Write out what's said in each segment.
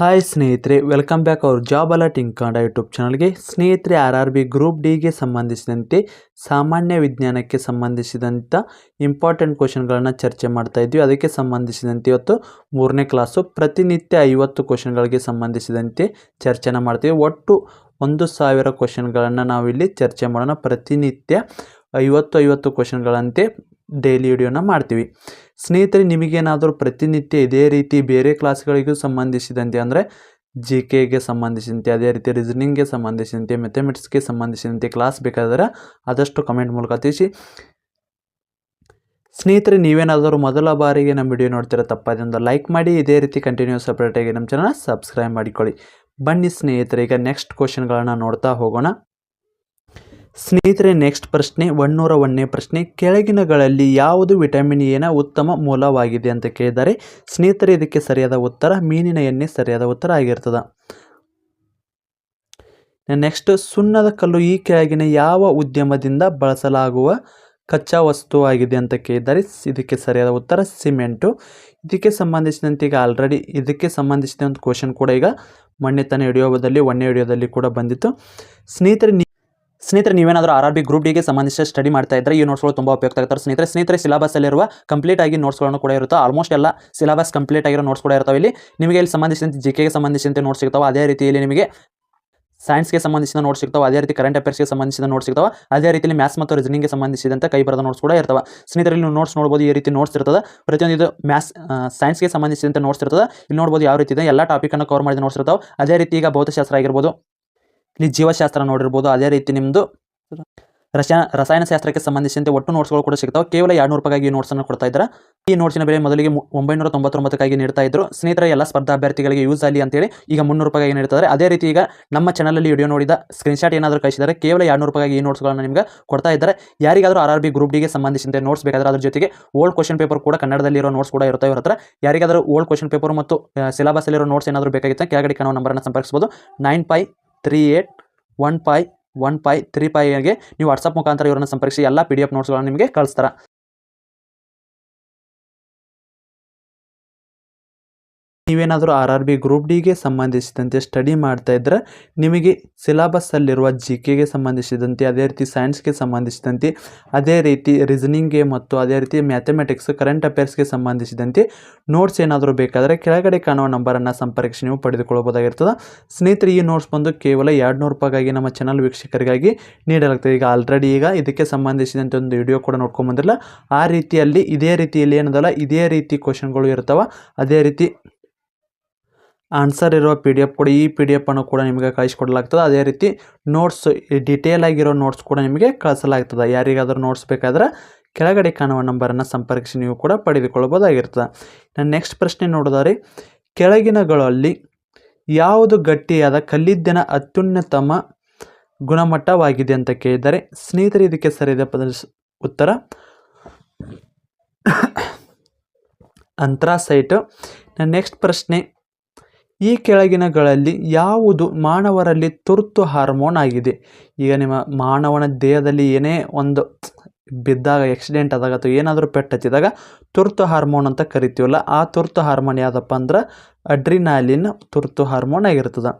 Hi ಸ್ನೇಹಿತರೆ welcome back ಅವ್ರ job alerting ಇಂಕಾಂಡ ಯೂಟ್ಯೂಬ್ ಚಾನಲ್ಗೆ ಸ್ನೇಹಿತರೆ ಆರ್ ಆರ್ ಬಿ ಗ್ರೂಪ್ ಡಿಗೆ ಸಂಬಂಧಿಸಿದಂತೆ, ಸಾಮಾನ್ಯ ವಿಜ್ಞಾನಕ್ಕೆ ಸಂಬಂಧಿಸಿದಂಥ ಇಂಪಾರ್ಟೆಂಟ್ ಕ್ವಶನ್ಗಳನ್ನು ಚರ್ಚೆ ಮಾಡ್ತಾ ಇದ್ವಿ. ಅದಕ್ಕೆ ಸಂಬಂಧಿಸಿದಂತೆ ಇವತ್ತು ಮೂರನೇ ಕ್ಲಾಸು ಪ್ರತಿನಿತ್ಯ ಐವತ್ತು ಕ್ವಶನ್ಗಳಿಗೆ ಸಂಬಂಧಿಸಿದಂತೆ ಚರ್ಚೆನ ಮಾಡ್ತೀವಿ. ಒಟ್ಟು ಒಂದು ಸಾವಿರ ಕ್ವಶನ್ಗಳನ್ನು ನಾವಿಲ್ಲಿ ಚರ್ಚೆ ಮಾಡೋಣ. ಪ್ರತಿನಿತ್ಯ ಐವತ್ತು ಐವತ್ತು ಕ್ವಶನ್ಗಳಂತೆ ಡೈಲಿ ವಿಡಿಯೋನ ಮಾಡ್ತೀವಿ. ಸ್ನೇಹಿತರೆ, ನಿಮಗೇನಾದರೂ ಪ್ರತಿನಿತ್ಯ ಇದೇ ರೀತಿ ಬೇರೆ ಕ್ಲಾಸ್ಗಳಿಗೂ ಸಂಬಂಧಿಸಿದಂತೆ ಅಂದರೆ ಜಿ ಕೆಗೆ ಸಂಬಂಧಿಸಿದಂತೆ, ಅದೇ ರೀತಿ ರೀಸನಿಂಗ್ಗೆ ಸಂಬಂಧಿಸಿದಂತೆ ಮೆಥಮೆಟಿಕ್ಸ್ಗೆ ಸಂಬಂಧಿಸಿದಂತೆ ಕ್ಲಾಸ್ ಬೇಕಾದರೆ ಆದಷ್ಟು ಕಮೆಂಟ್ ಮೂಲಕ ತಿಳಿಸಿ. ಸ್ನೇಹಿತರೆ, ನೀವೇನಾದರೂ ಮೊದಲ ಬಾರಿಗೆ ನಮ್ಮ ವಿಡಿಯೋ ನೋಡ್ತೀರ ತಪ್ಪದಿಂದ ಲೈಕ್ ಮಾಡಿ, ಇದೇ ರೀತಿ ಕಂಟಿನ್ಯೂಸ್ ಸಪ್ರೇಟಾಗಿ ನಮ್ಮ ಚಾನಲ್ ಸಬ್ಸ್ಕ್ರೈಬ್ ಮಾಡಿಕೊಳ್ಳಿ. ಬನ್ನಿ ಸ್ನೇಹಿತರೆ, ಈಗ ನೆಕ್ಸ್ಟ್ ಕ್ವಶನ್ಗಳನ್ನು ನೋಡ್ತಾ ಹೋಗೋಣ. ಸ್ನೇಹಿತರೆ ನೆಕ್ಸ್ಟ್ ಪ್ರಶ್ನೆ ಒನ್ನೂರ ಒಂದನೇ ಪ್ರಶ್ನೆ. ಕೆಳಗಿನಗಳಲ್ಲಿ ಯಾವುದು ವಿಟಮಿನ್ ಎನ ಉತ್ತಮ ಮೂಲವಾಗಿದೆ ಅಂತ ಕೇಳಿದರೆ, ಸ್ನೇಹಿತರೆ, ಇದಕ್ಕೆ ಸರಿಯಾದ ಉತ್ತರ ಮೀನಿನ ಎಣ್ಣೆ ಸರಿಯಾದ ಉತ್ತರ ಆಗಿರ್ತದೆ. ನೆಕ್ಸ್ಟ್ ಸುಣ್ಣದ ಕಲ್ಲು ಈ ಕೆಳಗಿನ ಯಾವ ಉದ್ಯಮದಿಂದ ಬಳಸಲಾಗುವ ಕಚ್ಚಾ ವಸ್ತು ಆಗಿದೆ ಅಂತ ಕೇಳಿದ್ದಾರೆ ಇದಕ್ಕೆ ಸರಿಯಾದ ಉತ್ತರ ಸಿಮೆಂಟು. ಇದಕ್ಕೆ ಸಂಬಂಧಿಸಿದಂತೆ ಈಗ ಆಲ್ರೆಡಿ ಇದಕ್ಕೆ ಸಂಬಂಧಿಸಿದಂಥ ಕ್ವಶನ್ ಕೂಡ ಈಗ ಮಣ್ಣೆತನ ತಾನೇ ಒಣ್ಣೆ ಒಂದೇ ವಿಡಿಯೋದಲ್ಲಿ ಕೂಡ ಬಂದಿತ್ತು. ಸ್ನೇಹಿತರೆ ಸ್ನೇಹಿತರೆ, ನೀವೇನಾದರೂ ಆರ್ ಆರ್ ಬಿ ಗ್ರೂಪ್ ಡಿಗೆ ಸಂಬಂಧಿಸಿದ ಸ್ಟಡಿ ಮಾಡ್ತಾ ಇದ್ದರೆ ಈ ನೋಟ್ಸ್ಗಳು ತುಂಬ ಉಪಯುಕ್ತ ಆಗ್ತಾರೆ. ಸ್ನೇಹಿತರೆ ಸ್ನೇಹಿತರೆ ಸಿಲಬಸ್ಸಲ್ಲಿರುವ ಕಂಪ್ಲೀಟ್ ಆಗಿ ನೋಟ್ಸ್ಗಳನ್ನು ಕೂಡ ಇರುತ್ತೆ. ಆಲ್ಮೋಸ್ಟ್ ಎಲ್ಲ ಸಿಲಬಸ್ ಕಂಪ್ಲೀಟ್ ಆಗಿರೋ ನೋಟ್ಸ್ ಕೂಡ ಇರ್ತಾವೆ. ಇಲ್ಲಿ ನಿಮಗೆ ಇಲ್ಲಿ ಸಂಬಂಧಿಸಿದಂತೆ ಜಿ ಕೆಗೆ ಸಂಬಂಧಿಸಿದಂತೆ ನೋಟ್ಸ್ ಸಿಗ್ತಾವೆ. ಅದೇ ರೀತಿಯಲ್ಲಿ ನಿಮಗೆ ಸೈನ್ಸ್ಗೆ ಸಂಬಂಧಿಸಿದ ನೋಟ್ಸ್ ಸಿಗ್ತಾವೆ. ಅದೇ ರೀತಿ ಕರೆಂಟ್ ಅಫೇರ್ಸ್ಗೆ ಸಂಬಂಧಿಸಿದ ನೋಟ್ಸ್ ಸಿಗ್ತಾವೆ. ಅದೇ ರೀತಿಯಲ್ಲಿ ಮ್ಯಾಥ್ಸ್ ಮತ್ತು ರೀಸನಿಂಗ್ಗೆ ಸಂಬಂಧಿಸಿದಂತೆ ಕೈ ಬರದ ನೋಟ್ಸ್ ಕೂಡ ಇರ್ತವೆ. ಸ್ನೇಹಿತರಲ್ಲಿ ನೀವು ನೋಟ್ಸ್ ನೋಡ್ಬೋದು, ಈ ರೀತಿ ನೋಟ್ಸ್ ಇರ್ತದೆ. ಪ್ರತಿಯೊಂದು ಮ್ಯಾಥ್ಸ್ ಸೈನ್ಸ್ಗೆ ಸಂಬಂಧಿಸಿದಂತೆ ನೋಟ್ಸ್ ಇರ್ತದೆ. ಇಲ್ಲಿ ನೋಡ್ಬೋದು ಯಾವ ರೀತಿ ಇದೆ. ಎಲ್ಲ ಟಾಪಿಕನ್ನು ಕವರ್ ಮಾಡಿದ ನೋಟ್ಸ್ ಇರ್ತಾವೆ. ಅದೇ ರೀತಿ ಈಗ ಭೌತಶಾಸ್ತ್ರ ಆಗಿರ್ಬೋದು. ಇಲ್ಲಿ ಜೀವಶಾಸ್ತ್ರ ನೋಡಿರ್ಬೋದು, ಅದೇ ರೀತಿ ನಿಮ್ಮದು ರಸಾಯನ ರಸಾಯನಶಾಸ್ತ್ರಕ್ಕೆ ಸಂಬಂಧಿಸಿದಂತೆ ಒಟ್ಟು ನೋಟ್ಸ್ಗಳು ಕೂಡ ಸಿಗ್ತಾವೆ. ಕೇವಲ ಎರಡು ನೂರು ರೂಪಾಯಿಗೆ ಈ ನೋಟ್ಸನ್ನು ಕೊಡ್ತಾ ಇದ್ದಾರೆ. ಈ ನೋಟ್ಸಿನ ಬೆಲೆ ಮೊದಲಿಗೆ ಒಂಬೈನೂರ ತೊಂಬತ್ತೊಂಬತ್ತಕ್ಕಾಗಿ ನೀಡ್ತಾ ಇದ್ರು. ಸ್ನೇಹಿತರ, ಎಲ್ಲ ಸ್ಪರ್ಧಾ ಅಭ್ಯರ್ಥಿಗಳಿಗೆ ಯೂಸ್ ಆಗಲಿ ಅಂತೇಳಿ ಈಗ ಮುನ್ನೂರು ರೂಪಾಯಿಗೆ ನೀಡ್ತಾರೆ ಅದೇ ರೀತಿ ಈಗ ನಮ್ಮ ಚಾನಲಲ್ಲಿ ವಿಡಿಯೋ ನೋಡಿದ ಸ್ಕ್ರೀನ್ಶಾಟ್ ಏನಾದರೂ ಕಳಿಸಿದರೆ, ಕೇವಲ ಎರಡು ರೂಪಾಯಿಗೆ ಈ ನೋಟ್ಸ್ಗಳನ್ನು ನಿಮಗೆ ಕೊಡ್ತಾ ಇದ್ದಾರೆ. ಯಾರಿಗಾದರೂ ಆರ್ ಆರ್ ಬಿ ಗ್ರೂಪ್ ಡಿಗೆ ಸಂಬಂಧಿಸಿದಂತೆ ನೋಟ್ಸ್ ಬೇಕಾದ್ರೆ ಅದರ ಜೊತೆಗೆ ಓಲ್ಡ್ ಕ್ವಶನ್ ಪೇಪರ್ ಕೂಡ ಕನ್ನಡದಲ್ಲಿರೋ ನೋಟ್ಸ್ ಕೂಡ ಇರುತ್ತೆ ಇವ್ರ ಯಾರಿಗಾದರೂ ಓಲ್ಡ್ ಕ್ವಶನ್ ಪೇಪರ್ ಮತ್ತು ಸಿಲೆಬಸ್ಸಲ್ಲಿರೋ ನೋಟ್ಸ್ ಏನಾದರೂ ಬೇಕಾಗಿತ್ತು ಕೆಳಗಡೆ ಕಾಣೋ ನಂಬರನ್ನು ಸಂಪರ್ಕಿಸಬಹುದು. Nine five three eight one five one five three ಫೈಗೆ ನೀವು ವಾಟ್ಸಪ್ ಮುಖಾಂತರ ಇವರನ್ನು ಸಂಪರ್ಕಿಸಿ, ಎಲ್ಲ ಪಿ ಡಿ ಎಫ್ ನೋಟ್ಸ್ಗಳನ್ನು ನಿಮಗೆ ಕಳಿಸ್ತಾರೆ. ನೀವೇನಾದರೂ ಆರ್ ಆರ್ ಬಿ ಗ್ರೂಪ್ ಡಿಗೆ ಸಂಬಂಧಿಸಿದಂತೆ ಸ್ಟಡಿ ಮಾಡ್ತಾ ಇದ್ದರೆ ನಿಮಗೆ ಸಿಲಾಬಸ್ಸಲ್ಲಿರುವ ಜಿ ಕೆಗೆ ಸಂಬಂಧಿಸಿದಂತೆ, ಅದೇ ರೀತಿ ಸೈನ್ಸ್ಗೆ ಸಂಬಂಧಿಸಿದಂತೆ, ಅದೇ ರೀತಿ ರೀಸನಿಂಗ್ಗೆ ಮತ್ತು ಅದೇ ರೀತಿ ಮ್ಯಾಥಮೆಟಿಕ್ಸ್ ಕರೆಂಟ್ ಅಫೇರ್ಸ್ಗೆ ಸಂಬಂಧಿಸಿದಂತೆ ನೋಟ್ಸ್ ಏನಾದರೂ ಬೇಕಾದರೆ ಕೆಳಗಡೆ ಕಾಣುವ ನಂಬರನ್ನು ಸಂಪರ್ಕಿಸಿ ನೀವು ಪಡೆದುಕೊಳ್ಳಬಹುದಾಗಿರ್ತದೆ. ಸ್ನೇಹಿತರೆ, ಈ ನೋಟ್ಸ್ ಬಂದು ಕೇವಲ ಎರಡು ನೂರು ರೂಪಾಯಿಗಾಗಿ ನಮ್ಮ ಚಾನಲ್ ವೀಕ್ಷಕರಿಗಾಗಿ ನೀಡಲಾಗ್ತದೆ. ಈಗ ಆಲ್ರೆಡಿ ಈಗ ಇದಕ್ಕೆ ಸಂಬಂಧಿಸಿದಂತೆ ಒಂದು ವಿಡಿಯೋ ಕೂಡ ನೋಡ್ಕೊಂಬಂದಿರಲ್ಲ ಆ ರೀತಿಯಲ್ಲಿ, ಇದೇ ರೀತಿಯಲ್ಲಿ ಏನದಲ್ಲ, ಇದೇ ರೀತಿ ಕ್ವಶನ್ಗಳು ಇರ್ತವೆ. ಅದೇ ರೀತಿ ಆನ್ಸರ್ ಇರೋ ಪಿ ಡಿ ಎಫ್ ಕೂಡ, ಈ ಪಿ ಡಿ ಎಫನ್ನು ಕೂಡ ನಿಮಗೆ ಕಳಿಸ್ಕೊಡ್ಲಾಗ್ತದೆ. ಅದೇ ರೀತಿ ನೋಟ್ಸ್ ಡಿಟೇಲ್ ಆಗಿರೋ ನೋಟ್ಸ್ ಕೂಡ ನಿಮಗೆ ಕಳಿಸಲಾಗ್ತದೆ. ಯಾರಿಗಾದರೂ ನೋಟ್ಸ್ ಬೇಕಾದ್ರೆ ಕೆಳಗಡೆ ಕಾಣುವ ನಂಬರನ್ನು ಸಂಪರ್ಕಿಸಿ ನೀವು ಕೂಡ ಪಡೆದುಕೊಳ್ಳಬಹುದಾಗಿರ್ತದೆ ನಾನು ನೆಕ್ಸ್ಟ್ ಪ್ರಶ್ನೆ ನೋಡೋದಾರಿ, ಕೆಳಗಿನಗಳಲ್ಲಿ ಯಾವುದು ಗಟ್ಟಿಯಾದ ಕಲ್ಲಿದ್ದಿನ ಅತ್ಯುನ್ನತಮ ಗುಣಮಟ್ಟವಾಗಿದೆ ಅಂತ ಕೇಳಿದ್ದಾರೆ ಸ್ನೇಹಿತರೆ, ಇದಕ್ಕೆ ಸರಿಯಾದ ಪದ, ಉತ್ತರ ಅಂತ್ರಾಸೈಟು. ನೆಕ್ಸ್ಟ್ ಪ್ರಶ್ನೆ ಈ ಕೆಳಗಿನಗಳಲ್ಲಿ ಯಾವುದು ಮಾನವರಲ್ಲಿ ತುರ್ತು ಹಾರ್ಮೋನ್ ಆಗಿದೆ? ಈಗ ನಿಮ್ಮ ಮಾನವನ ದೇಹದಲ್ಲಿ ಏನೇ ಒಂದು ಬಿದ್ದಾಗ ಆಕ್ಸಿಡೆಂಟ್ ಆದಾಗ ಅಥವಾ ಏನಾದರೂ ಪೆಟ್ಟು ಹಚ್ಚಿದಾಗ ತುರ್ತು ಹಾರ್ಮೋನ್ ಅಂತ ಕರಿತೀವಲ್ಲ, ಆ ತುರ್ತು ಹಾರ್ಮೋನ್ ಯಾವುದಪ್ಪ ಅಂದ್ರೆ ಅಡ್ರಿನಾಲಿನ್ ತುರ್ತು ಹಾರ್ಮೋನ್ ಆಗಿರ್ತದೆ.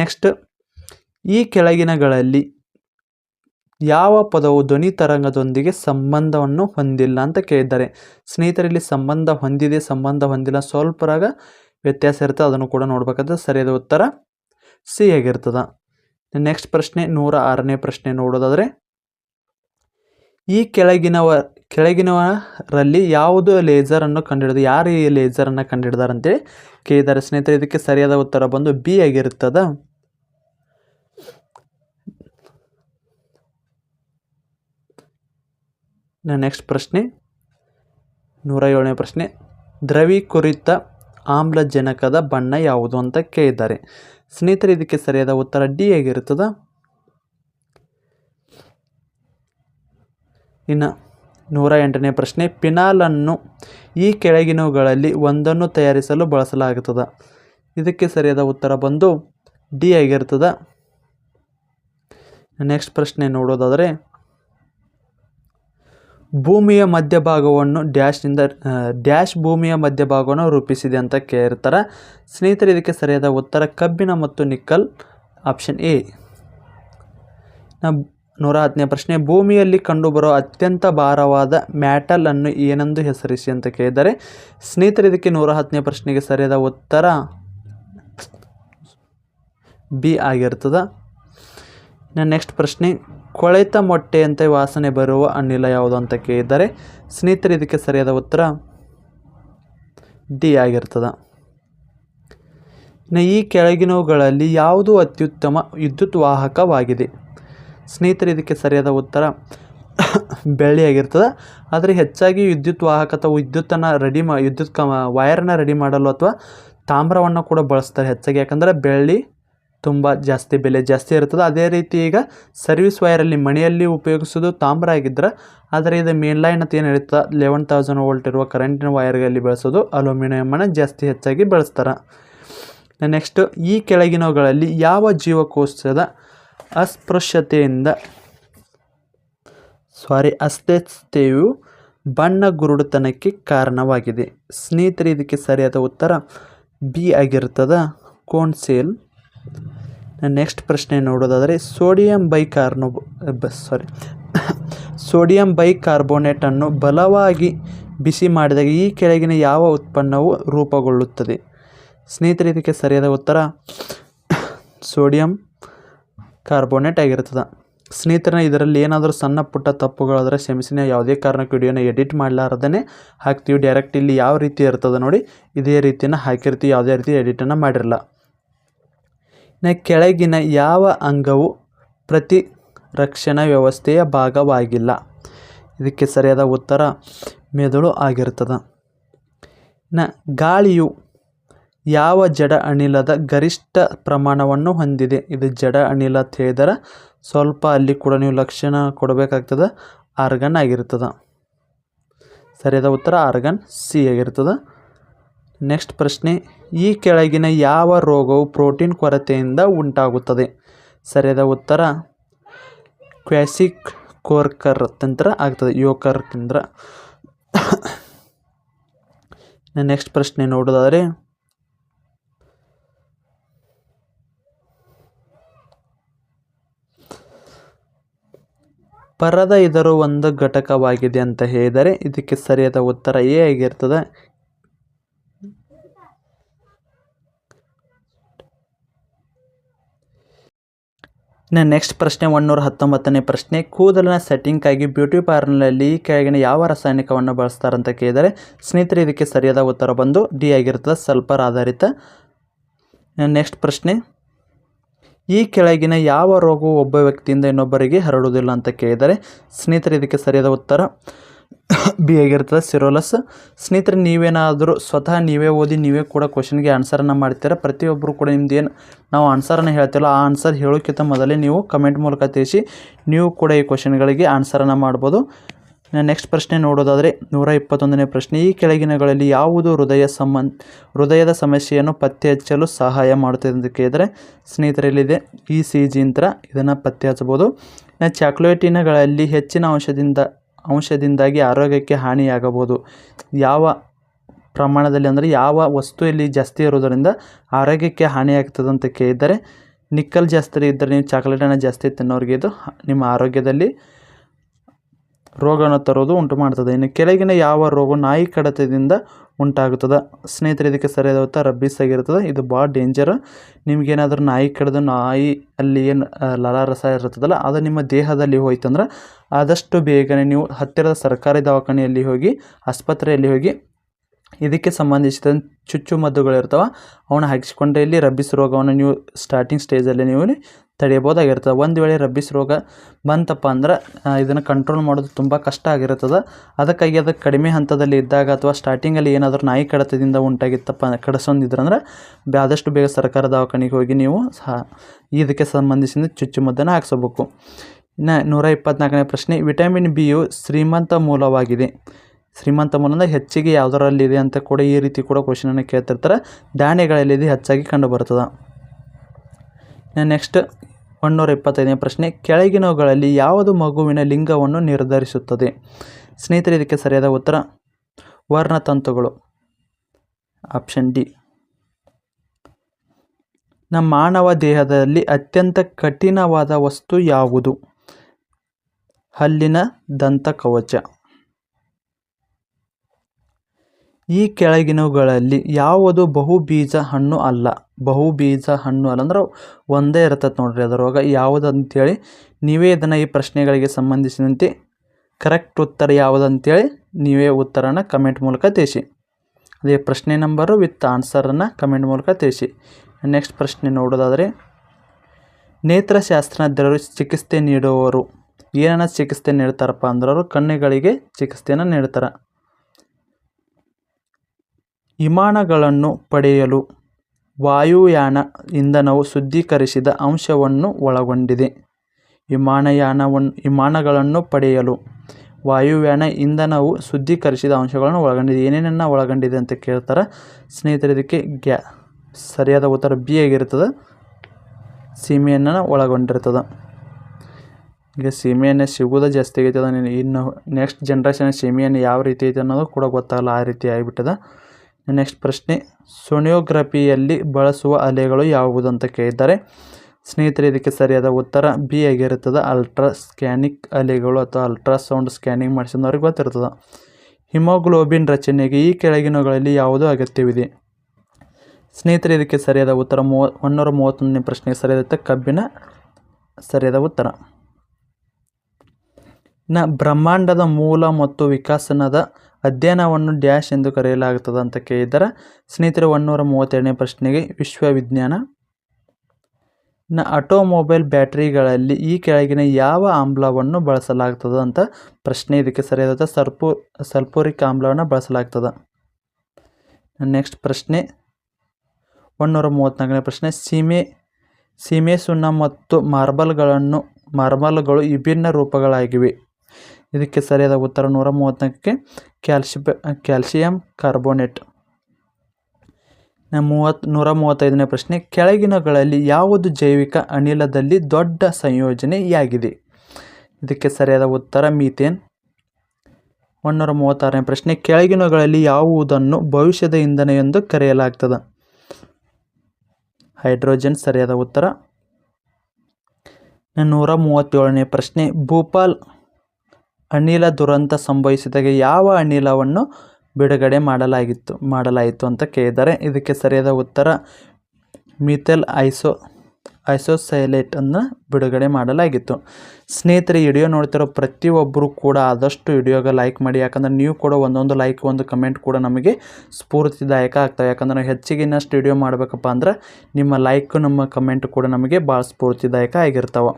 ನೆಕ್ಸ್ಟ್ ಈ ಕೆಳಗಿನಗಳಲ್ಲಿ ಯಾವ ಪದವು ಧ್ವನಿ ತರಂಗದೊಂದಿಗೆ ಸಂಬಂಧವನ್ನು ಹೊಂದಿಲ್ಲ ಅಂತ ಕೇಳಿದ್ದಾರೆ. ಸ್ನೇಹಿತರಲ್ಲಿ ಸಂಬಂಧ ಹೊಂದಿದೆ, ಸಂಬಂಧ ಹೊಂದಿಲ್ಲ ಸ್ವಲ್ಪರಾಗ ವ್ಯತ್ಯಾಸ ಇರ್ತದೆ ಅದನ್ನು ಕೂಡ ನೋಡ್ಬೇಕಾದ್ರೆ ಸರಿಯಾದ ಉತ್ತರ ಸಿ ಆಗಿರ್ತದೆ ನೆಕ್ಸ್ಟ್ ಪ್ರಶ್ನೆ, ನೂರ ಆರನೇ ಪ್ರಶ್ನೆ ನೋಡೋದಾದರೆ, ಈ ಕೆಳಗಿನವ, ಕೆಳಗಿನವರಲ್ಲಿ ಯಾವುದು ಲೇಸರನ್ನು ಕಂಡುಹಿಡಿದು ಯಾರು ಈ ಲೇಸರನ್ನು ಕಂಡುಹಿಡಿದಾರಂತೇಳಿ ಕೇಳಿದ್ದಾರೆ. ಸ್ನೇಹಿತರೆ, ಇದಕ್ಕೆ ಸರಿಯಾದ ಉತ್ತರ ಬಂದು ಬಿ ಆಗಿರ್ತದ. ನೆಕ್ಸ್ಟ್ ಪ್ರಶ್ನೆ, ನೂರ ಏಳನೇ ಪ್ರಶ್ನೆ ದ್ರವೀಕೃತ ಆಮ್ಲಜನಕದ ಬಣ್ಣ ಯಾವುದು ಅಂತ ಕೇಳಿದ್ದಾರೆ. ಸ್ನೇಹಿತರೆ, ಇದಕ್ಕೆ ಸರಿಯಾದ ಉತ್ತರ ಡಿ ಆಗಿರುತ್ತದೆ ಇನ್ನು ನೂರ ಎಂಟನೇ ಪ್ರಶ್ನೆ ಪಿನಾಲನ್ನು ಈ ಕೆಳಗಿನವುಗಳಲ್ಲಿ ಒಂದನ್ನು ತಯಾರಿಸಲು ಬಳಸಲಾಗುತ್ತದೆ. ಇದಕ್ಕೆ ಸರಿಯಾದ ಉತ್ತರ ಬಂದು ಡಿ ಆಗಿರ್ತದೆ ನೆಕ್ಸ್ಟ್ ಪ್ರಶ್ನೆ ನೋಡೋದಾದರೆ ಭೂಮಿಯ ಮಧ್ಯಭಾಗವನ್ನು ಡ್ಯಾಶ್ನಿಂದ ಡ್ಯಾಶ್ ಭೂಮಿಯ ಮಧ್ಯಭಾಗವನ್ನು ರೂಪಿಸಿದೆ ಅಂತ ಕೇಳಿರ್ತಾರೆ ಸ್ನೇಹಿತರೆ, ಇದಕ್ಕೆ ಸರಿಯಾದ ಉತ್ತರ ಕಬ್ಬಿಣ ಮತ್ತು ನಿಕ್ಕಲ್ ಆಪ್ಷನ್ ಎ ನೂರ ಹತ್ತನೇ ಪ್ರಶ್ನೆ, ಭೂಮಿಯಲ್ಲಿ ಕಂಡುಬರುವ ಅತ್ಯಂತ ಭಾರವಾದ ಮ್ಯಾಟಲ್ ಅನ್ನು ಏನೆಂದು ಹೆಸರಿಸಿ ಅಂತ ಕೇಳಿದರೆ, ಸ್ನೇಹಿತರೆ, ಇದಕ್ಕೆ ನೂರ ಹತ್ತನೇ ಪ್ರಶ್ನೆಗೆ ಸರಿಯಾದ ಉತ್ತರ ಬಿ ಆಗಿರ್ತದೆ. ನೆಕ್ಸ್ಟ್ ಪ್ರಶ್ನೆ ಕೊಳೆತ ಮೊಟ್ಟೆಯಂತೆ ವಾಸನೆ ಬರುವ ಅನಿಲ ಯಾವುದು ಅಂತ ಕೇಳಿದ್ದಾರೆ ಸ್ನೇಹಿತರೆ, ಇದಕ್ಕೆ ಸರಿಯಾದ ಉತ್ತರ ಡಿ ಆಗಿರ್ತದೆ. ಇನ್ನು ಈ ಕೆಳಗಿನವುಗಳಲ್ಲಿ ಯಾವುದು ಅತ್ಯುತ್ತಮ ವಿದ್ಯುತ್ ವಾಹಕವಾಗಿದೆ? ಸ್ನೇಹಿತರೆ, ಇದಕ್ಕೆ ಸರಿಯಾದ ಉತ್ತರ ಬೆಳ್ಳಿ ಆಗಿರ್ತದೆ. ಆದರೆ ಹೆಚ್ಚಾಗಿ ವಿದ್ಯುತ್ ವಾಹಕ ಅಥವಾ ವಿದ್ಯುತ್ತನ್ನು ರೆಡಿ ಮಾ ವಿದ್ಯುತ್ ಕ ವಯರನ್ನು ರೆಡಿ ಮಾಡಲು ಅಥವಾ ತಾಮ್ರವನ್ನು ಕೂಡ ಬಳಸ್ತಾರೆ ಹೆಚ್ಚಾಗಿ. ಯಾಕಂದರೆ ಬೆಳ್ಳಿ ತುಂಬ ಜಾಸ್ತಿ ಬೆಲೆ ಜಾಸ್ತಿ ಇರ್ತದೆ ಅದೇ ರೀತಿ ಈಗ ಸರ್ವಿಸ್ ವೈರಲ್ಲಿ ಮನೆಯಲ್ಲಿ ಉಪಯೋಗಿಸೋದು ತಾಮ್ರ ಆಗಿದ್ರೆ ಆದರೆ ಇದು ಮೇನ್ ಲೈನ್ ಅಂತ ಏನು ಹೇಳ್ತಾ ಲೆವೆನ್ ತೌಸಂಡ್ ವೋಲ್ಟ್ ಇರುವ ಕರೆಂಟಿನ ವೈರ್ಗಳಲ್ಲಿ ಬಳಸೋದು ಅಲ್ಯೂಮಿನಿಯಮನ್ನು ಜಾಸ್ತಿ ಹೆಚ್ಚಾಗಿ ಬಳಸ್ತಾರೆ. ನೆಕ್ಸ್ಟ್, ಈ ಕೆಳಗಿನವುಗಳಲ್ಲಿ ಯಾವ ಜೀವಕೋಶದ ಅಸ್ಪೃಶ್ಯತೆಯಿಂದ ಸಾರಿ ಅಸ್ವಸ್ಥತೆಯು ಬಣ್ಣ ಗುರುಡುತನಕ್ಕೆ ಕಾರಣವಾಗಿದೆ? ಸ್ನೇಹಿತರೆ, ಇದಕ್ಕೆ ಸರಿಯಾದ ಉತ್ತರ ಬಿ ಆಗಿರ್ತದ ಕೋನ್ಸೇಲ್ ನೆಕ್ಸ್ಟ್ ಪ್ರಶ್ನೆ ನೋಡೋದಾದರೆ ಸೋಡಿಯಂ ಬೈಕಾರ್ನೋ ಸಾರಿ ಸೋಡಿಯಂ ಬೈಕಾರ್ಬೋನೇಟನ್ನು ಬಲವಾಗಿ ಬಿಸಿ ಮಾಡಿದಾಗ ಈ ಕೆಳಗಿನ ಯಾವ ಉತ್ಪನ್ನವು ರೂಪುಗೊಳ್ಳುತ್ತದೆ? ಸ್ನೇಹಿತರೆ, ಇದಕ್ಕೆ ಸರಿಯಾದ ಉತ್ತರ ಸೋಡಿಯಂ ಕಾರ್ಬೋನೇಟ್ ಆಗಿರ್ತದೆ ಸ್ನೇಹಿತರನ್ನ ಇದರಲ್ಲಿ ಏನಾದರೂ ಸಣ್ಣ ಪುಟ್ಟ ತಪ್ಪುಗಳಾದರೆ ಕ್ಷಮಿಸಿ ಯಾವುದೇ ಕಾರಣಕ್ಕೆ ವಿಡಿಯೋನ ಎಡಿಟ್ ಮಾಡಲಾರ್ದೇ ಹಾಕ್ತೀವಿ. ಡೈರೆಕ್ಟ್ ಇಲ್ಲಿ ಯಾವ ರೀತಿ ಇರ್ತದೆ ನೋಡಿ, ಇದೇ ರೀತಿಯನ್ನು ಹಾಕಿರ್ತೀವಿ. ಯಾವುದೇ ರೀತಿ ಎಡಿಟನ್ನು ಮಾಡಿರಲ್ಲ. ಇನ್ನು ಕೆಳಗಿನ ಯಾವ ಅಂಗವು ಪ್ರತಿ ರಕ್ಷಣಾ ವ್ಯವಸ್ಥೆಯ ಭಾಗವಾಗಿಲ್ಲ. ಇದಕ್ಕೆ ಸರಿಯಾದ ಉತ್ತರ ಮೆದುಳು ಆಗಿರ್ತದೆ ನ ಗಾಳಿಯು ಯಾವ ಜಡ ಅನಿಲದ ಗರಿಷ್ಠ ಪ್ರಮಾಣವನ್ನು ಹೊಂದಿದೆ? ಇದು ಜಡ ಅನಿಲ ಅಂತ ಸ್ವಲ್ಪ, ಅಲ್ಲಿ ಕೂಡ ನೀವು ಲಕ್ಷಣ ಕೊಡಬೇಕಾಗ್ತದೆ. ಆರ್ಗನ್ ಆಗಿರ್ತದೆ ಸರಿಯಾದ ಉತ್ತರ ಆರ್ಗನ್ ಸಿ ಆಗಿರ್ತದೆ ನೆಕ್ಸ್ಟ್ ಪ್ರಶ್ನೆ, ಈ ಕೆಳಗಿನ ಯಾವ ರೋಗವು ಪ್ರೋಟೀನ್ ಕೊರತೆಯಿಂದ ಉಂಟಾಗುತ್ತದೆ? ಸರಿಯಾದ ಉತ್ತರ ಕ್ವಾಸಿಕ್ ಕೋರ್ಕರ್ ತಂತ್ರ ಆಗ್ತದೆ, ಯೋಕರ್ ತಂತ್ರ. ನೆಕ್ಸ್ಟ್ ಪ್ರಶ್ನೆ ನೋಡೋದಾದರೆ ಪರದ ಇದರ ಒಂದು ಘಟಕವಾಗಿದೆ ಅಂತ ಹೇಳಿದರೆ ಇದಕ್ಕೆ ಸರಿಯಾದ ಉತ್ತರ ಎ ಆಗಿರ್ತದೆ. ಇನ್ನು ನೆಕ್ಸ್ಟ್ ಪ್ರಶ್ನೆ ಒನ್ನೂರ ಹತ್ತೊಂಬತ್ತನೇ ಪ್ರಶ್ನೆ, ಕೂದಲಿನ ಸೆಟ್ಟಿಂಗ್ಗಾಗಿ ಬ್ಯೂಟಿ ಪಾರ್ಲರ್ನಲ್ಲಿ ಕೆಳಗಿನ ಯಾವ ರಾಸಾಯನಿಕವನ್ನು ಬಳಸ್ತಾರೆ ಅಂತ ಕೇಳಿದರೆ, ಸ್ನೇಹಿತರೆ, ಇದಕ್ಕೆ ಸರಿಯಾದ ಉತ್ತರ ಬಂದು ಡಿ ಆಗಿರ್ತದೆ ಸಲ್ಫರ್ ಆಧಾರಿತ ನೆಕ್ಸ್ಟ್ ಪ್ರಶ್ನೆ, ಈ ಕೆಳಗಿನ ಯಾವ ರೋಗವು ಒಬ್ಬ ವ್ಯಕ್ತಿಯಿಂದ ಇನ್ನೊಬ್ಬರಿಗೆ ಹರಡುವುದಿಲ್ಲ ಅಂತ ಕೇಳಿದರೆ, ಸ್ನೇಹಿತರೆ, ಇದಕ್ಕೆ ಸರಿಯಾದ ಉತ್ತರ ಬಿ ಆಗಿರ್ತದೆ ಸಿರೋಲಸ್ ಸ್ನೇಹಿತರೆ, ನೀವೇನಾದರೂ ಸ್ವತಃ ನೀವೇ ಓದಿ, ನೀವೇ ಕೂಡ ಕ್ವಶನ್ಗೆ ಆನ್ಸರನ್ನು ಮಾಡ್ತೀರ? ಪ್ರತಿಯೊಬ್ಬರು ಕೂಡ ನಿಮ್ದು ಏನು ನಾವು ಆನ್ಸರನ್ನು ಹೇಳ್ತೀವಲ್ಲ, ಆ ಆನ್ಸರ್ ಹೇಳೋಕ್ಕಿಂತ ಮೊದಲೇ ನೀವು ಕಮೆಂಟ್ ಮೂಲಕ ತಿಳಿಸಿ, ನೀವು ಕೂಡ ಈ ಕ್ವಶನ್ಗಳಿಗೆ ಆನ್ಸರನ್ನು ಮಾಡ್ಬೋದು. ನೆಕ್ಸ್ಟ್ ಪ್ರಶ್ನೆ ನೋಡೋದಾದರೆ, ನೂರ ಇಪ್ಪತ್ತೊಂದನೇ ಪ್ರಶ್ನೆ. ಈ ಕೆಳಗಿನಗಳಲ್ಲಿ ಯಾವುದು ಹೃದಯ ಸಂಬಂಧ ಹೃದಯದ ಸಮಸ್ಯೆಯನ್ನು ಪತ್ತೆ ಹಚ್ಚಲು ಸಹಾಯ ಮಾಡುತ್ತದೆ ಅಂತ ಕೇಳಿದರೆ ಸ್ನೇಹಿತರಲ್ಲಿದೆ ಇ ಸಿ ಜಿ ಯಂತ್ರ ಇದನ್ನು ಪತ್ತೆ ಹಚ್ಚಬೋದು ಚಾಕ್ಲೇಟಿನಗಳಲ್ಲಿ ಹೆಚ್ಚಿನ ಅಂಶದಿಂದ ಅಂಶದಿಂದಾಗಿ ಆರೋಗ್ಯಕ್ಕೆ ಹಾನಿಯಾಗಬಹುದು. ಯಾವ ಪ್ರಮಾಣದಲ್ಲಿ ಅಂದರೆ ಯಾವ ವಸ್ತುವಿನಲ್ಲಿ ಜಾಸ್ತಿ ಇರೋದರಿಂದ ಆರೋಗ್ಯಕ್ಕೆ ಹಾನಿಯಾಗ್ತದೆ ಅಂತ ಕೇಳಿದರೆ ನಿಕ್ಕಲ್ ಜಾಸ್ತಿ ಇದ್ದರೆ ನೀವು ಚಾಕ್ಲೇಟನ್ನು ಜಾಸ್ತಿ ತಿನ್ನೋರಿಗೆ ಇದು ನಿಮ್ಮ ಆರೋಗ್ಯದಲ್ಲಿ ರೋಗವನ್ನು ತರೋದು ಉಂಟು ಮಾಡ್ತದೆ. ಇನ್ನು ಕೆಳಗಿನ ಯಾವ ರೋಗ ನಾಯಿ ಕಡತದಿಂದ ಉಂಟಾಗುತ್ತದೆ. ಸ್ನೇಹಿತರೆ, ಇದಕ್ಕೆ ಸರಿಯಾದ ಉತ್ತರ ರಬ್ಬೀಸ್ ಆಗಿರ್ತದೆ ಇದು ಭಾಳ ಡೇಂಜರ್ ನಿಮ್ಗೇನಾದರೂ ನಾಯಿ ಕಡಿದು ನಾಯಿ ಅಲ್ಲಿ ಏನು ಲಲಾರಸ ಇರ್ತದಲ್ಲ ಅದು ನಿಮ್ಮ ದೇಹದಲ್ಲಿ ಹೋಯ್ತಂದ್ರೆ ಆದಷ್ಟು ಬೇಗನೆ ನೀವು ಹತ್ತಿರದ ಸರ್ಕಾರಿ ದವಾಖಾನೆಯಲ್ಲಿ ಹೋಗಿ, ಆಸ್ಪತ್ರೆಯಲ್ಲಿ ಹೋಗಿ ಇದಕ್ಕೆ ಸಂಬಂಧಿಸಿದ ಚುಚ್ಚುಮದ್ದುಗಳಿರ್ತಾವೆ ಅವನ್ನ ಹಾಕಿಸ್ಕೊಂಡ್ರೆ ಇಲ್ಲಿ ರಬ್ಬಿಸ್ ರೋಗವನ್ನು ನೀವು ಸ್ಟಾರ್ಟಿಂಗ್ ಸ್ಟೇಜಲ್ಲಿ ನೀವು ತಡೆಯಬೋದಾಗಿರ್ತದೆ ಒಂದು ವೇಳೆ ರಬ್ಬಿಸ್ ರೋಗ ಬಂತಪ್ಪ ಅಂದ್ರೆ ಇದನ್ನು ಕಂಟ್ರೋಲ್ ಮಾಡೋದು ತುಂಬ ಕಷ್ಟ ಆಗಿರ್ತದೆ. ಅದಕ್ಕಾಗಿ ಅದು ಕಡಿಮೆ ಹಂತದಲ್ಲಿ ಇದ್ದಾಗ ಅಥವಾ ಸ್ಟಾರ್ಟಿಂಗಲ್ಲಿ ಏನಾದರೂ ನಾಯಿ ಕಡತದಿಂದ ಉಂಟಾಗಿತ್ತಪ್ಪ ಕಡಿಸೊಂದಿದ್ರಂದ್ರೆ ಆದಷ್ಟು ಬೇಗ ಸರ್ಕಾರ ದವಾಖಾನೆಗೆ ಹೋಗಿ ನೀವು ಸಹ ಇದಕ್ಕೆ ಸಂಬಂಧಿಸಿದ ಚುಚ್ಚುಮದ್ದನ್ನು ಹಾಕ್ಸೋಬೇಕು. ಇನ್ನು ನೂರ ಇಪ್ಪತ್ನಾಲ್ಕನೇ ಪ್ರಶ್ನೆ, ವಿಟಮಿನ್ ಬಿಯು ಶ್ರೀಮಂತ ಮೂಲವಾಗಿದೆ. ಶ್ರೀಮಂತ ಮೂಲದ ಹೆಚ್ಚಿಗೆ ಹೆಚ್ಚಿಗೆ ಯಾವುದರಲ್ಲಿದೆ ಅಂತ ಕೂಡ ಈ ರೀತಿ ಕೂಡ ಕ್ವಶನನ್ನು ಕೇಳ್ತಿರ್ತಾರೆ. ಧಾನ್ಯಗಳಲ್ಲಿದೆ ಹೆಚ್ಚಾಗಿ ಕಂಡು ಬರ್ತದೆ. ನೆಕ್ಸ್ಟ್ ಒನ್ನೂರ ಇಪ್ಪತ್ತೈದನೇ ಪ್ರಶ್ನೆ, ಕೆಳಗಿನವುಗಳಲ್ಲಿ ಯಾವುದು ಮಗುವಿನ ಲಿಂಗವನ್ನು ನಿರ್ಧರಿಸುತ್ತದೆ? ಸ್ನೇಹಿತರೆ, ಇದಕ್ಕೆ ಸರಿಯಾದ ಉತ್ತರ, ವರ್ಣತಂತುಗಳು. ಆಪ್ಷನ್ ಡಿ ನಮ್ಮ ಮಾನವ ದೇಹದಲ್ಲಿ ಅತ್ಯಂತ ಕಠಿಣವಾದ ವಸ್ತು ಯಾವುದು? ಹಲ್ಲಿನ ದಂತಕವಚ. ಈ ಕೆಳಗಿನವುಗಳಲ್ಲಿ ಯಾವುದು ಬಹುಬೀಜ ಹಣ್ಣು ಅಲ್ಲ. ಬಹುಬೀಜ ಹಣ್ಣು ಅಲ್ಲ ಅಂದ್ರೆ ಒಂದೇ ಇರ್ತದೆ ನೋಡ್ರಿ ಅದರೊಳಗೆ ಯಾವುದು ಅಂತೇಳಿ ನೀವೇ ಇದನ್ನು ಈ ಪ್ರಶ್ನೆಗಳಿಗೆ ಸಂಬಂಧಿಸಿದಂತೆ ಕರೆಕ್ಟ್ ಉತ್ತರ ಯಾವುದು ಅಂತೇಳಿ ನೀವೇ ಉತ್ತರನ ಕಮೆಂಟ್ ಮೂಲಕ ತಿಳಿಸಿ. ಅದೇ ಪ್ರಶ್ನೆ ನಂಬರು ವಿತ್ ಆನ್ಸರನ್ನು ಕಮೆಂಟ್ ಮೂಲಕ ತಿಳಿಸಿ. ನೆಕ್ಸ್ಟ್ ಪ್ರಶ್ನೆ ನೋಡೋದಾದರೆ ನೇತ್ರಶಾಸ್ತ್ರಜ್ಞರು ಚಿಕಿತ್ಸೆ ನೀಡುವವರು ಏನನ್ನ ಚಿಕಿತ್ಸೆ ನೀಡ್ತಾರಪ್ಪ ಅಂದ್ರೆ ಅವರು ಕಣ್ಣುಗಳಿಗೆ ಚಿಕಿತ್ಸೆಯನ್ನು ನೀಡ್ತಾರೆ. ವಿಮಾನಗಳನ್ನು ಪಡೆಯಲು ವಾಯುಯಾನ ಇಂಧನವು ಶುದ್ಧೀಕರಿಸಿದ ಅಂಶವನ್ನು ಒಳಗೊಂಡಿದೆ. ವಿಮಾನಯಾನವನ್ನು ವಿಮಾನಗಳನ್ನು ಪಡೆಯಲು ವಾಯುಯಾನ ಇಂಧನವು ಶುದ್ಧೀಕರಿಸಿದ ಅಂಶಗಳನ್ನು ಒಳಗೊಂಡಿದೆ. ಏನೇನನ್ನು ಒಳಗೊಂಡಿದೆ ಅಂತ ಕೇಳ್ತಾರೆ? ಸ್ನೇಹಿತರೆ, ಇದಕ್ಕೆ ಗ್ಯಾ, ಸರಿಯಾದ ಉತ್ತರ ಬಿ ಆಗಿರ್ತದೆ ಸೀಮೆಯನ್ನು ಒಳಗೊಂಡಿರ್ತದೆ ಈಗ ಸೀಮೆಎಣ್ಣೆ ಸಿಗುವುದು ಜಾಸ್ತಿ ಆಗೈತದ ಇನ್ನು ನೆಕ್ಸ್ಟ್ ಜನ್ರೇಷನ್ ಸೀಮೆಯನ್ನು ಯಾವ ರೀತಿ ಐತೆ ಅನ್ನೋದು ಕೂಡ ಗೊತ್ತಾಗಲ್ಲ. ಆ ರೀತಿ ಆಗಿಬಿಟ್ಟದ. ನೆಕ್ಸ್ಟ್ ಪ್ರಶ್ನೆ, ಸೋನಿಯೋಗ್ರಫಿಯಲ್ಲಿ ಬಳಸುವ ಅಲೆಗಳು ಯಾವುದು ಅಂತ ಕೇಳಿದ್ದಾರೆ. ಸ್ನೇಹಿತರೆ, ಇದಕ್ಕೆ ಸರಿಯಾದ ಉತ್ತರ ಬಿ ಆಗಿರುತ್ತದೆ. ಅಲ್ಟ್ರಾ ಸ್ಕ್ಯಾನಿಕ್ ಅಲೆಗಳು ಅಥವಾ ಅಲ್ಟ್ರಾಸೌಂಡ್ ಸ್ಕ್ಯಾನಿಂಗ್ ಮಾಡಿಸಿದವ್ರಿಗೆ ಗೊತ್ತಿರ್ತದೆ ಹಿಮೋಗ್ಲೋಬಿನ್ ರಚನೆಗೆ ಈ ಕೆಳಗಿನಗಳಲ್ಲಿ ಯಾವುದು ಅಗತ್ಯವಿದೆ? ಸ್ನೇಹಿತರೆ, ಇದಕ್ಕೆ ಸರಿಯಾದ ಉತ್ತರ ಮೂವ ಒನ್ನೂರ ಮೂವತ್ತೊಂದನೇ ಪ್ರಶ್ನೆಗೆ ಸರಿಯಾದ ಕಬ್ಬಿನ ಸರಿಯಾದ ಉತ್ತರ. ನ ಬ್ರಹ್ಮಾಂಡದ ಮೂಲ ಮತ್ತು ವಿಕಾಸನದ ಅಧ್ಯಯನವನ್ನು ಡ್ಯಾಶ್ ಎಂದು ಕರೆಯಲಾಗುತ್ತದೆ ಅಂತ ಕೇಳಿದ್ದಾರೆ. ಸ್ನೇಹಿತರೆ ಒನ್ನೂರ ಮೂವತ್ತೆರಡನೇ ಪ್ರಶ್ನೆಗೆ ವಿಶ್ವವಿಜ್ಞಾನ. ನ ಆಟೋಮೊಬೈಲ್ ಬ್ಯಾಟರಿಗಳಲ್ಲಿ ಈ ಕೆಳಗಿನ ಯಾವ ಆಮ್ಲವನ್ನು ಬಳಸಲಾಗ್ತದೆ ಅಂತ ಪ್ರಶ್ನೆ ಇದಕ್ಕೆ ಸರಿಯಾದ ಸರ್ಪು, ಸಲ್ಫೋರಿಕ್ ಆಮ್ಲವನ್ನು ಬಳಸಲಾಗ್ತದೆ. ನೆಕ್ಸ್ಟ್ ಪ್ರಶ್ನೆ ಒನ್ನೂರ ಮೂವತ್ತ್ನಾಲ್ಕನೇ ಪ್ರಶ್ನೆ, ಸೀಮೆ ಸೀಮೆ ಸುಣ್ಣ ಮತ್ತು ಮಾರ್ಬಲ್ಗಳನ್ನು, ಮಾರ್ಬಲ್ಗಳು ವಿಭಿನ್ನ ರೂಪಗಳಾಗಿವೆ. ಇದಕ್ಕೆ ಸರಿಯಾದ ಉತ್ತರ ನೂರ ಮೂವತ್ತ್ನಾಲ್ಕಕ್ಕೆ ಕ್ಯಾಲ್ಶಿ ಕ್ಯಾಲ್ಸಿಯಂ ಕಾರ್ಬೋನೇಟ್. ಮೂವತ್ ನೂರ ಮೂವತ್ತೈದನೇ ಪ್ರಶ್ನೆ, ಕೆಳಗಿನಗಳಲ್ಲಿ ಯಾವುದು ಜೈವಿಕ ಅನಿಲದಲ್ಲಿ ದೊಡ್ಡ ಸಂಯೋಜನೆಯಾಗಿದೆ? ಇದಕ್ಕೆ ಸರಿಯಾದ ಉತ್ತರ ಮೀಥೇನ್. ಒನ್ನೂರ ಮೂವತ್ತಾರನೇ ಪ್ರಶ್ನೆ, ಕೆಳಗಿನಗಳಲ್ಲಿ ಯಾವುದನ್ನು ಭವಿಷ್ಯದ ಇಂಧನ ಎಂದು ಕರೆಯಲಾಗ್ತದೆ? ಹೈಡ್ರೋಜನ್, ಸರಿಯಾದ ಉತ್ತರ. ನೂರ ಮೂವತ್ತೇಳನೇ ಪ್ರಶ್ನೆ, ಭೂಪಾಲ್ ಅನಿಲ ದುರಂತ ಸಂಭವಿಸಿದಾಗ ಯಾವ ಅನಿಲವನ್ನು ಬಿಡುಗಡೆ ಮಾಡಲಾಗಿತ್ತು, ಮಾಡಲಾಯಿತು ಅಂತ ಕೇಳಿದ್ದಾರೆ ಇದಕ್ಕೆ ಸರಿಯಾದ ಉತ್ತರ ಮಿಥೆಲ್ ಐಸೋ ಐಸೋಸೈಲೇಟನ್ನು ಬಿಡುಗಡೆ ಮಾಡಲಾಗಿತ್ತು. ಸ್ನೇಹಿತರೆ ವಿಡಿಯೋ ನೋಡ್ತಿರೋ ಪ್ರತಿಯೊಬ್ಬರು ಕೂಡ ಆದಷ್ಟು ವಿಡಿಯೋಗೆ ಲೈಕ್ ಮಾಡಿ, ಯಾಕಂದ್ರೆ ನೀವು ಕೂಡ ಒಂದೊಂದು ಲೈಕ್, ಒಂದು ಕಮೆಂಟ್ ಕೂಡ ನಮಗೆ ಸ್ಫೂರ್ತಿದಾಯಕ ಆಗ್ತವೆ. ಯಾಕಂದ್ರೆ ನಾವು ಹೆಚ್ಚಿಗೆ ಇನ್ನಷ್ಟು ವಿಡಿಯೋ ಮಾಡಬೇಕಪ್ಪ ಅಂದ್ರೆ ನಿಮ್ಮ ಲೈಕ್, ನಮ್ಮ ಕಮೆಂಟ್ ಕೂಡ ನಮಗೆ ಭಾಳ ಸ್ಫೂರ್ತಿದಾಯಕ ಆಗಿರ್ತಾವೆ.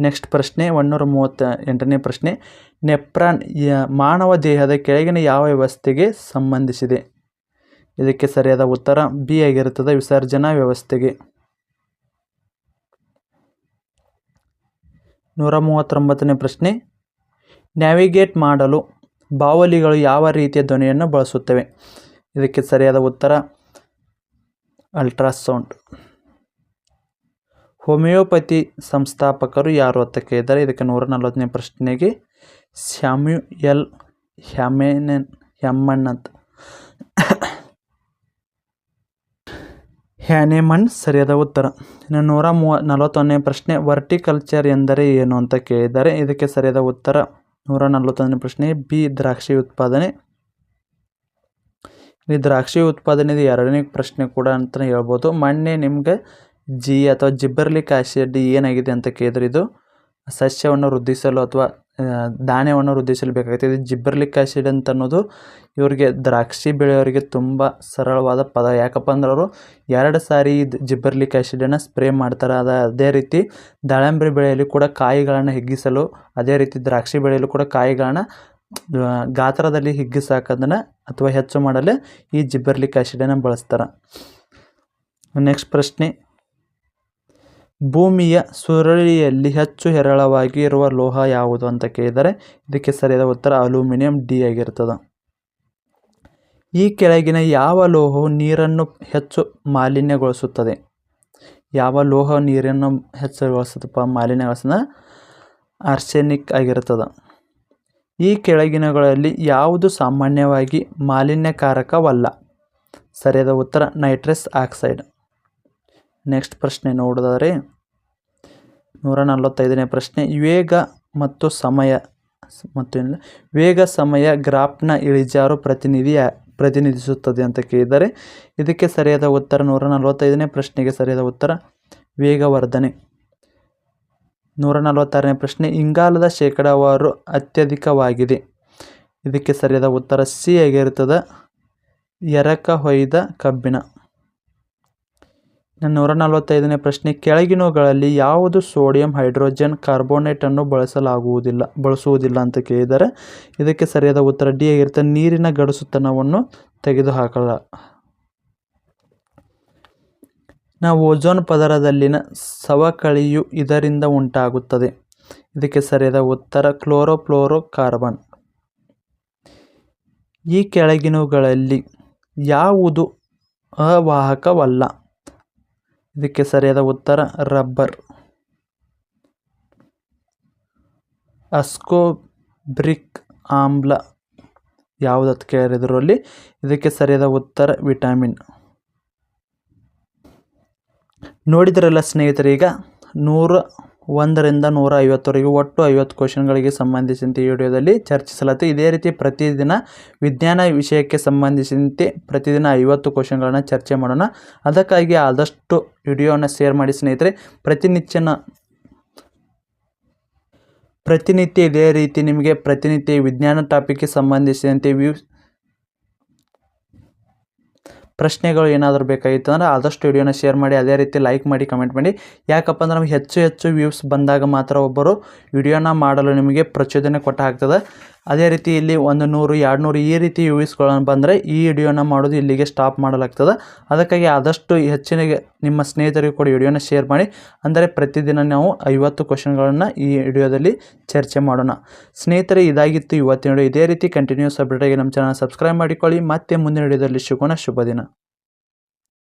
ನೆಕ್ಸ್ಟ್ ಪ್ರಶ್ನೆ ಒನ್ನೂರ ಮೂವತ್ತ ಎಂಟನೇ ಪ್ರಶ್ನೆ. ನೆಪ್ರಾನ್ ಮಾನವ ದೇಹದ ಕೆಳಗಿನ ಯಾವ ವ್ಯವಸ್ಥೆಗೆ ಸಂಬಂಧಿಸಿದೆ? ಇದಕ್ಕೆ ಸರಿಯಾದ ಉತ್ತರ ಬಿ ಆಗಿರುತ್ತದೆ, ವಿಸರ್ಜನಾ ವ್ಯವಸ್ಥೆಗೆ. ನೂರ ಮೂವತ್ತೊಂಬತ್ತನೇ ಪ್ರಶ್ನೆ. ನ್ಯಾವಿಗೇಟ್ ಮಾಡಲು ಬಾವಲಿಗಳು ಯಾವ ರೀತಿಯ ಧ್ವನಿಯನ್ನು ಬಳಸುತ್ತವೆ? ಇದಕ್ಕೆ ಸರಿಯಾದ ಉತ್ತರ, ಅಲ್ಟ್ರಾಸೌಂಡ್. ಹೋಮಿಯೋಪತಿ ಸಂಸ್ಥಾಪಕರು ಯಾರು ಅಂತ ಕೇಳಿದ್ದಾರೆ ಇದಕ್ಕೆ ನೂರ ನಲವತ್ತನೇ ಪ್ರಶ್ನೆಗೆ ಸ್ಯಾಮ್ಯುಯಲ್ ಹ್ಯಾಮೆನನ್ ಹ್ಯಾಮನ್ ಅಂತ ಹ್ಯಾನೆಮನ್ ಸರಿಯಾದ ಉತ್ತರ. ಇನ್ನು ನೂರ ಮೂವ ನಲವತ್ತೊಂದನೇ ಪ್ರಶ್ನೆ ವರ್ಟಿಕಲ್ಚರ್ ಎಂದರೆ ಏನು ಅಂತ ಕೇಳಿದ್ದಾರೆ ಇದಕ್ಕೆ ಸರಿಯಾದ ಉತ್ತರ ನೂರ ನಲವತ್ತೊಂದನೇ ಪ್ರಶ್ನೆ ಬಿ ದ್ರಾಕ್ಷಿ ಉತ್ಪಾದನೆ. ಈ ದ್ರಾಕ್ಷಿ ಉತ್ಪಾದನೆದು ಎರಡನೇ ಪ್ರಶ್ನೆ ಕೂಡ ಅಂತ ಹೇಳ್ಬೋದು. ಮೊನ್ನೆ ನಿಮ್ಗೆ ಜಿ ಅಥವಾ ಜಿಬ್ಬರ್ಲಿಕ್ ಆಸಿಡ್ ಏನಾಗಿದೆ ಅಂತ ಕೇಳಿದ್ರೆ ಇದು ಸಸ್ಯವನ್ನು ವೃದ್ಧಿಸಲು ಅಥವಾ ಧಾನ್ಯವನ್ನು ವೃದ್ಧಿಸಲು ಬೇಕಾಗುತ್ತೆ. ಇದು ಜಿಬ್ಬರ್ಲಿಕ್ ಆಸಿಡ್ ಅಂತ ಅನ್ನೋದು ಇವರಿಗೆ ದ್ರಾಕ್ಷಿ ಬೆಳೆಯೋರಿಗೆ ತುಂಬ ಸರಳವಾದ ಪದ. ಯಾಕಪ್ಪ ಅಂದ್ರೆ ಅವರು ಎರಡು ಸಾರಿ ಇದು ಜಿಬ್ಬರ್ಲಿಕ್ ಆಸಿಡನ್ನು ಸ್ಪ್ರೇ ಮಾಡ್ತಾರೆ. ಅದ ಅದೇ ರೀತಿ ದಾಳಿಂಬೆ ಬೆಳೆಯಲ್ಲಿ ಕೂಡ ಕಾಯಿಗಳನ್ನು ಹಿಗ್ಗಿಸಲು, ಅದೇ ರೀತಿ ದ್ರಾಕ್ಷಿ ಬೆಳೆಯಲು ಕೂಡ ಕಾಯಿಗಳನ್ನು ಗಾತ್ರದಲ್ಲಿ ಹಿಗ್ಗಿಸಾಕೋದನ್ನು ಅಥವಾ ಹೆಚ್ಚು ಮಾಡಲು ಈ ಜಿಬ್ಬರ್ಲಿಕ್ ಆಸಿಡನ್ನು ಬಳಸ್ತಾರೆ. ನೆಕ್ಸ್ಟ್ ಪ್ರಶ್ನೆ ಭೂಮಿಯ ಸುರುಳಿಯಲ್ಲಿ ಹೆಚ್ಚು ಹೇರಳವಾಗಿ ಇರುವ ಲೋಹ ಯಾವುದು ಅಂತ ಕೇಳಿದರೆ ಇದಕ್ಕೆ ಸರಿಯಾದ ಉತ್ತರ ಅಲ್ಯೂಮಿನಿಯಂ ಡಿ ಆಗಿರ್ತದೆ ಈ ಕೆಳಗಿನ ಯಾವ ಲೋಹವು ನೀರನ್ನು ಹೆಚ್ಚು ಮಾಲಿನ್ಯಗೊಳಿಸುತ್ತದೆ? ಯಾವ ಲೋಹ ನೀರನ್ನು ಹೆಚ್ಚುಗೊಳಿಸುತ್ತಪ್ಪ ಮಾಲಿನ್ಯಗೊಳಿಸಿದ ಆರ್ಸೆನಿಕ್ ಆಗಿರುತ್ತದೆ. ಈ ಕೆಳಗಿನಗಳಲ್ಲಿ ಯಾವುದು ಸಾಮಾನ್ಯವಾಗಿ ಮಾಲಿನ್ಯಕಾರಕವಲ್ಲ? ಸರಿಯಾದ ಉತ್ತರ ನೈಟ್ರಸ್ ಆಕ್ಸೈಡ್. ನೆಕ್ಸ್ಟ್ ಪ್ರಶ್ನೆ ನೋಡಿದರೆ ನೂರ ನಲವತ್ತೈದನೇ ಪ್ರಶ್ನೆ. ವೇಗ ಮತ್ತು ಸಮಯ ಮತ್ತು ವೇಗ, ಸಮಯ, ಗ್ರಾಫ್ನ ಇಳಿಜಾರು ಪ್ರತಿನಿಧಿಯ ಪ್ರತಿನಿಧಿಸುತ್ತದೆ ಅಂತ ಕೇಳಿದರೆ ಇದಕ್ಕೆ ಸರಿಯಾದ ಉತ್ತರ ನೂರ ನಲವತ್ತೈದನೇ ಪ್ರಶ್ನೆಗೆ ಸರಿಯಾದ ಉತ್ತರ ವೇಗವರ್ಧನೆ. ನೂರ ನಲವತ್ತಾರನೇ ಪ್ರಶ್ನೆ, ಇಂಗಾಲದ ಶೇಕಡಾವಾರು ಅತ್ಯಧಿಕವಾಗಿದೆ. ಇದಕ್ಕೆ ಸರಿಯಾದ ಉತ್ತರ ಸಿ ಆಗಿರುತ್ತದೆ. ಎರಕ ಹೊಯ್ದ ಕಬ್ಬಿಣ. ನೂರ ನಲವತ್ತೈದನೇ ಪ್ರಶ್ನೆ, ಕೆಳಗಿನವುಗಳಲ್ಲಿ ಯಾವುದು ಸೋಡಿಯಂ ಹೈಡ್ರೋಜನ್ ಕಾರ್ಬೋನೇಟನ್ನು ಬಳಸಲಾಗುವುದಿಲ್ಲ, ಬಳಸುವುದಿಲ್ಲ ಅಂತ ಕೇಳಿದರೆ ಇದಕ್ಕೆ ಸರಿಯಾದ ಉತ್ತರ ಡಿ ಆಗಿರುತ್ತೆ. ನೀರಿನ ಗಡಸುತನವನ್ನು ತೆಗೆದುಹಾಕಲ್ಲ ನಾವು ಓಜೋನ್ ಪದರದಲ್ಲಿನ ಸವಕಳಿಯು ಇದರಿಂದ ಉಂಟಾಗುತ್ತದೆ. ಇದಕ್ಕೆ ಸರಿಯಾದ ಉತ್ತರ ಕ್ಲೋರೋಫ್ಲೋರೋ ಕಾರ್ಬನ್ ಈ ಕೆಳಗಿನವುಗಳಲ್ಲಿ ಯಾವುದು ಅವಾಹಕವಲ್ಲ? ಇದಕ್ಕೆ ಸರಿಯಾದ ಉತ್ತರ, ರಬ್ಬರ್. ಅಸ್ಕೋಬ್ರಿಕ್ ಆಮ್ಲ ಯಾವುದತ್ ಕೇಳಿದ್ರಲ್ಲಿ ಇದಕ್ಕೆ ಸರಿಯಾದ ಉತ್ತರ, ವಿಟಮಿನ್. ನೋಡಿದ್ರಲ್ಲ ಸ್ನೇಹಿತರೆ, ಈಗ ನೂರ ಒಂದರಿಂದ ನೂರ ಐವತ್ತವರೆಗೂ ಒಟ್ಟು ಐವತ್ತು ಕ್ವಶನ್ಗಳಿಗೆ ಸಂಬಂಧಿಸಿದಂತೆ ಈ ವಿಡಿಯೋದಲ್ಲಿ ಚರ್ಚಿಸಲಾಯಿತು. ಇದೇ ರೀತಿ ಪ್ರತಿದಿನ ವಿಜ್ಞಾನ ವಿಷಯಕ್ಕೆ ಸಂಬಂಧಿಸಿದಂತೆ ಪ್ರತಿದಿನ ಐವತ್ತು ಕ್ವಶನ್ಗಳನ್ನು ಚರ್ಚೆ ಮಾಡೋಣ. ಅದಕ್ಕಾಗಿ ಆದಷ್ಟು ವಿಡಿಯೋನ ಶೇರ್ ಮಾಡಿ ಸ್ನೇಹಿತರೆ, ಪ್ರತಿನಿತ್ಯನ ಪ್ರತಿನಿತ್ಯ ಇದೇ ರೀತಿ ನಿಮಗೆ ಪ್ರತಿನಿತ್ಯ ವಿಜ್ಞಾನ ಟಾಪಿಕ್ಗೆ ಸಂಬಂಧಿಸಿದಂತೆ ವ್ಯೂಸ್ ಪ್ರಶ್ನೆಗಳು ಏನಾದರೂ ಬೇಕಾಗಿತ್ತು ಅಂದರೆ ಆದಷ್ಟು ವೀಡಿಯೋನ ಶೇರ್ ಮಾಡಿ, ಅದೇ ರೀತಿ ಲೈಕ್ ಮಾಡಿ ಕಮೆಂಟ್ ಮಾಡಿ. ಯಾಕಪ್ಪ ಅಂದ್ರೆ ನಮಗೆ ಹೆಚ್ಚು ಹೆಚ್ಚು ವ್ಯೂಸ್ ಬಂದಾಗ ಮಾತ್ರ ಒಬ್ಬರು ವಿಡಿಯೋನ ಮಾಡಲು ನಿಮಗೆ ಪ್ರಚೋದನೆ ಕೊಟ್ಟ ಆಗ್ತದೆ. ಅದೇ ರೀತಿ ಇಲ್ಲಿ ಒಂದು ನೂರು, ಎರಡು ನೂರು ಈ ರೀತಿ ವ್ಯೂಸ್ಗಳನ್ನು ಬಂದರೆ ಈ ವಿಡಿಯೋನ ಮಾಡೋದು ಇಲ್ಲಿಗೆ ಸ್ಟಾಪ್ ಮಾಡಲಾಗ್ತದೆ. ಅದಕ್ಕಾಗಿ ಆದಷ್ಟು ಹೆಚ್ಚಿನಗೆ ನಿಮ್ಮ ಸ್ನೇಹಿತರಿಗೂ ಕೂಡ ವಿಡಿಯೋನ ಶೇರ್ ಮಾಡಿ. ಅಂದರೆ ಪ್ರತಿದಿನ ನಾವು ಐವತ್ತು ಕ್ವಶನ್ಗಳನ್ನು ಈ ವಿಡಿಯೋದಲ್ಲಿ ಚರ್ಚೆ ಮಾಡೋಣ. ಸ್ನೇಹಿತರೆ, ಇದಾಗಿತ್ತು ಇವತ್ತಿನ ವಿಡಿಯೋ ಇದೇ ರೀತಿ ಕಂಟಿನ್ಯೂಸ್ ಅಪ್ಡೇಟಾಗಿ ನಮ್ಮ ಚಾನಲ್ ಸಬ್ಸ್ಕ್ರೈಬ್ ಮಾಡಿಕೊಳ್ಳಿ. ಮತ್ತೆ ಮುಂದಿನ ವಿಡಿಯೋದಲ್ಲಿ ಸಿಗೋಣ. ಶುಭ ದಿನ.